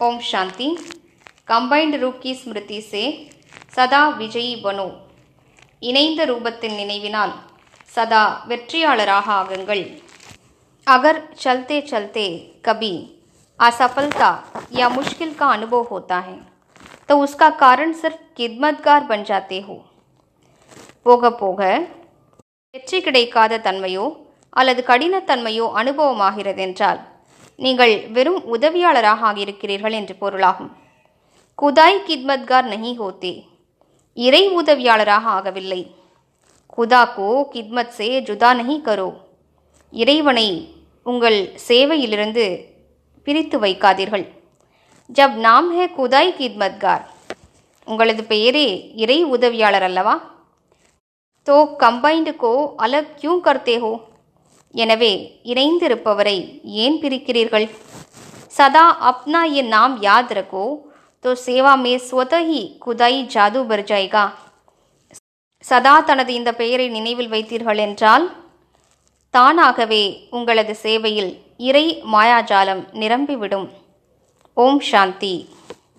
Om Shanti combined रूप की स्मृति से சதா விஜயி பனோ இணைந்த ரூபத்தின் நினைவினால் சதா வெற்றியாளராக ஆகுங்கள் अगर चलते चलते कभी असफलता या मुश्किल का अनुभव होता है तो उसका कारण सिर्फ खिदमतगार बन जाते हो போக போக வெற்றி கிடைக்காத தன்மையோ அல்லது கடினத்தன்மையோ அனுபவமாகிறது என்றால் நீங்கள் வெறும் உதவியாளராக ஆகியிருக்கிறீர்கள் என்று பொருளாகும். குதாய் கித்மத்கார் நஹி ஹோத்தே இறை உதவியாளராக ஆகவில்லை. குதா கோ கித்மத் சே ஜுதா நஹி கரோ. இறைவனை உங்கள் சேவையிலிருந்து பிரித்து வைக்காதீர்கள். ஜப் நாம் ஹே குதாய் கித்மத்கார். உங்களது பெயரே இறை உதவியாளர் அல்லவா? தோ கம்பைன்டு கோ அலக் கியூ கர்த்தே ஹோ? எனவே இணைந்திருப்பவரை ஏன் பிரிக்கிறீர்கள் சதா அப்னா ये नाम याद रखो तो सेवा में स्वतः ही खुदाई जादू बर जाएगा சதா தனது இந்த பெயரை நினைவில் வைத்தீர்கள் என்றால் தானாகவே உங்களது சேவையில் இறை மாயாஜாலம் நிரம்பிவிடும் ஓம் சாந்தி